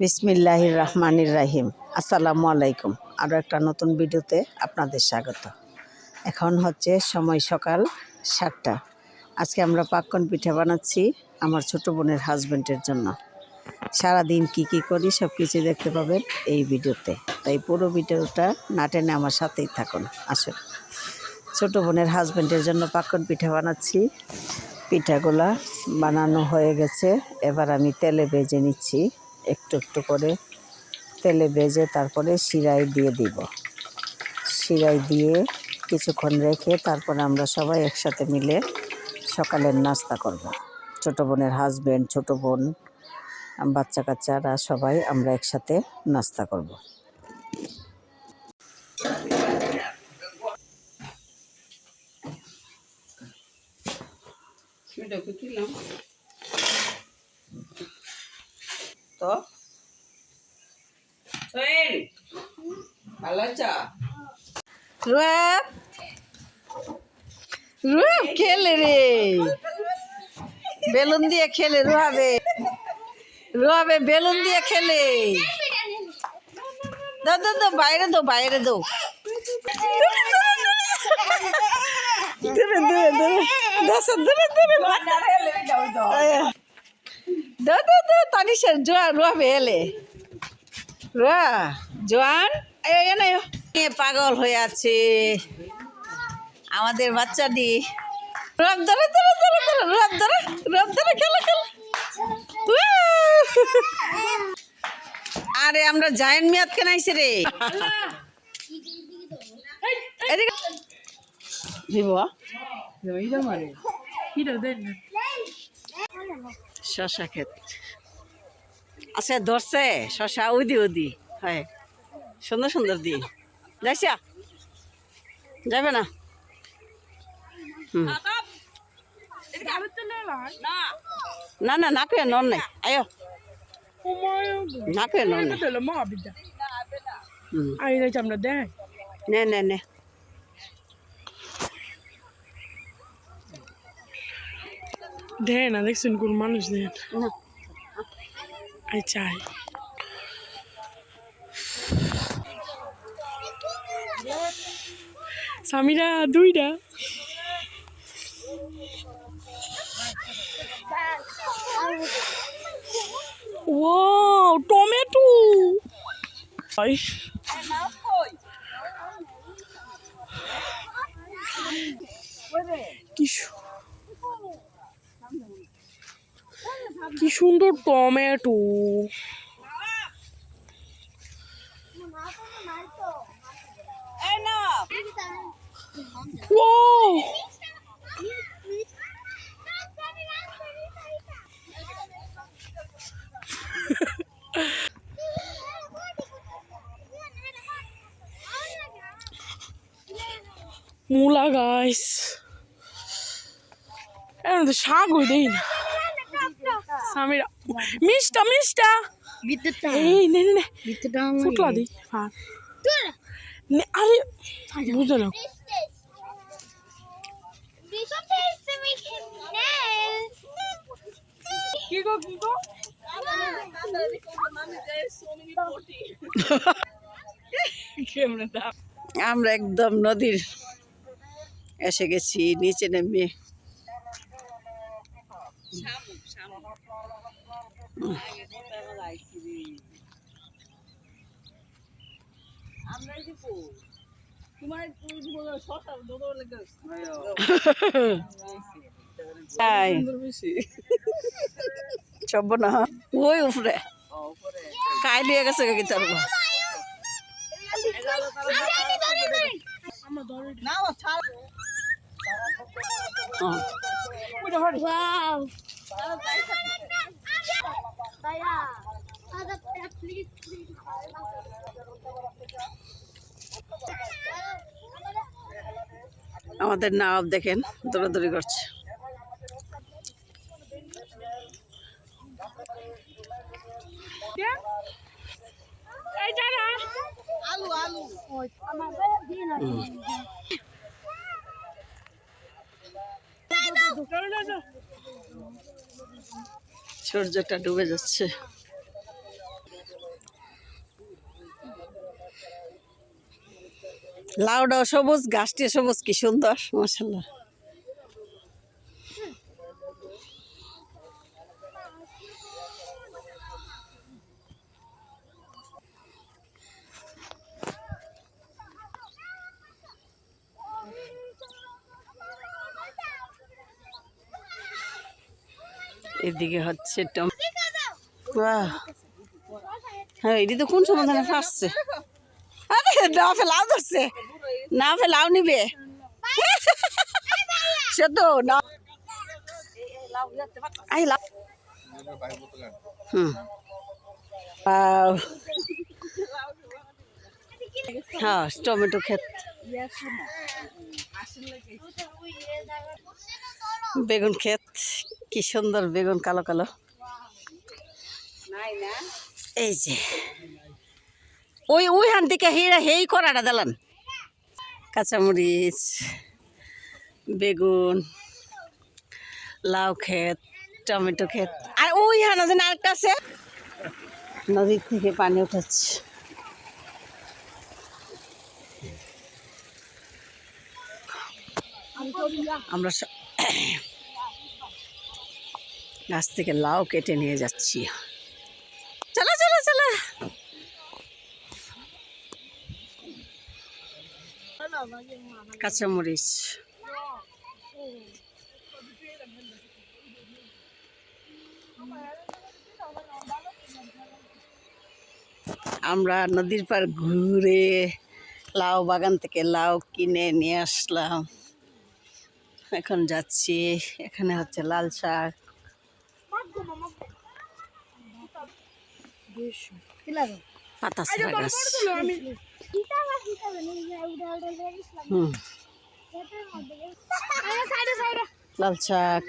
বিসমিল্লাহির রহমানির রাহিম। আসসালামু আলাইকুম। আরও একটা নতুন ভিডিওতে আপনাদের স্বাগত। এখন হচ্ছে সময় সকাল সাতটা। আজকে আমরা পাক্কন পিঠা বানাচ্ছি আমার ছোট বোনের হাজব্যান্ডের জন্য। সারাদিন কি কি করি সব কিছু দেখতে পাবেন এই ভিডিওতে। তাই পুরো ভিডিওটা না টেনে আমার সাথেই থাকুন। আসুন। ছোট বোনের হাজব্যান্ডের জন্য পাক্কন পিঠা বানাচ্ছি। পিঠাগুলা বানানো হয়ে গেছে। এবার আমি তেলে ভেজে নিচ্ছি। একটু একটু করে তেলে ভেজে তারপরে শিরাই দিয়ে দিব শিরাই দিয়ে কিছুক্ষণ রেখে তারপরে আমরা সবাই একসাথে মিলে সকালের নাস্তা করব। ছোট বোনের হাজব্যান্ড ছোট বোন, বাচ্চা কাচ্চারা সবাই আমরা একসাথে নাস্তা করব। তো? ভালো আছো? রুয়াব রুয়াব খেলে রে। বেলুন দিয়ে খেলে রুহাবে রুহাবে বেলুন দিয়ে খেলে। দাও দাও দাও বাইরে দাও বাইরে দাও। দূরে দূরে দূরে দশ দূরে দূরে তানিশের জোয়া রুহাবে এলে রুয়া জোয়ান নিয়ে পাগল হয়ে আছে আমাদের বাচ্চাটি রব ধরে ধরে ধরে ধরে রব ধরে রব ধরে খেলা খেলা আরে আমরা জায়েন্ট মেয়াদ কেন আইছে রে শশা ক্ষেত আছে ধরছে শশা উদি উদি হয়। সুন্দর সুন্দর দি যাইছা যাবে না। না না নাকে নন নাই। আয়ো। নাকে নন নাই। হুম। আমরা দেখ নে নে নে। দেয় না দেখছেন কোন মানুষ না। আই চাই সামিরা দুইটা ওয়াও টমেটো কি সু- কি সুন্দর টমেটো। মূলা তো শাক হয়ে দেই না। সামিরা মিষ্টা মিষ্টা। এই নে নে নে। ফুটলা দি হ্যাঁ আরে বুঝো না। কি গো কি গো? আমরা একদম নদীর এসে গেছি নিচে নেমে। সব না ওই উপরে কাই লিয়ে গেছে কি তোর Wow. আমাদের নাও দেখেন দৌড়াদৌড়ি করছে। সূর্যটা ডুবে যাচ্ছে। লাউডা সবুজ গাছটি সবুজ কি সুন্দর মাসাল্লাহ এদিকে হচ্ছে হ্যাঁ এটি তো কোন সময় যেন ফাঁসছে আরে না ফেলাও ধরছে। না ফেলাও নিবে। সে তো না হুম। হ্যাঁ টমেটো ক্ষেত। বেগুন ক্ষেত। কি সুন্দর বেগুন কালো কালো। এই যে। ওই ওই হান থেকে হেরা হেই করাটা দিলাম কাঁচামরিচ বেগুন লাউ ক্ষেত টমেটো ক্ষেত। আর ওই হান আছে না আরেকটা আছে? নদীর থেকে পানি উঠাচ্ছে আমরা সব গাছ থেকে লাউ কেটে নিয়ে যাচ্ছি। চলো চলো চলো। কাঁচামরিচ। আমরা নদীর পার ঘুরে লাউ বাগান থেকে লাউ কিনে নিয়ে আসলাম। এখন যাচ্ছি, এখানে হচ্ছে লাল শাক। পাতা গাছ লাল শাক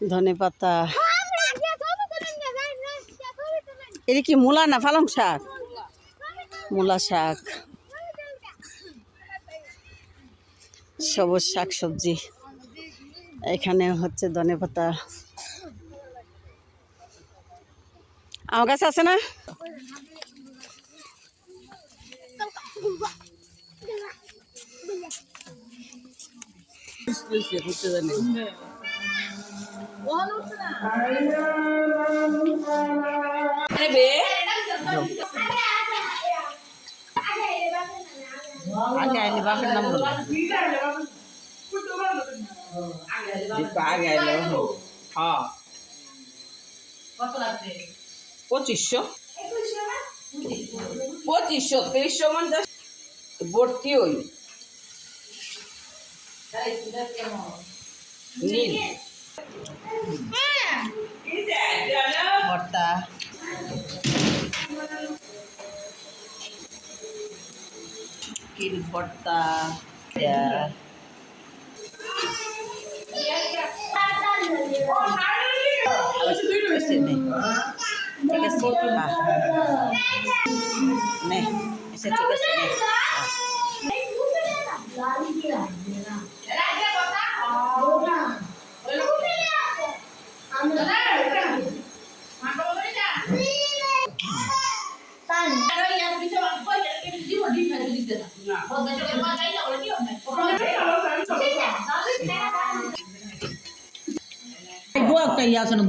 ধনে পাতা। এটা কি মূলা না পালং শাক? মূলা শাক। সবুজ শাক সবজি এখানে হচ্ছে ধনে পাতা। আমার কাছে আছে না? আগে আইলে বাপের নাম বলো। আগে আইলো হ্যাঁ। পঁচিশশো। পঁচিশশো তেইশশো পঞ্চাশ। ভর্তি ওই নীল ভর্তা। ভর্তা ঠিক আছে হ্যাঁ। নে এসে ঠিক আছে নে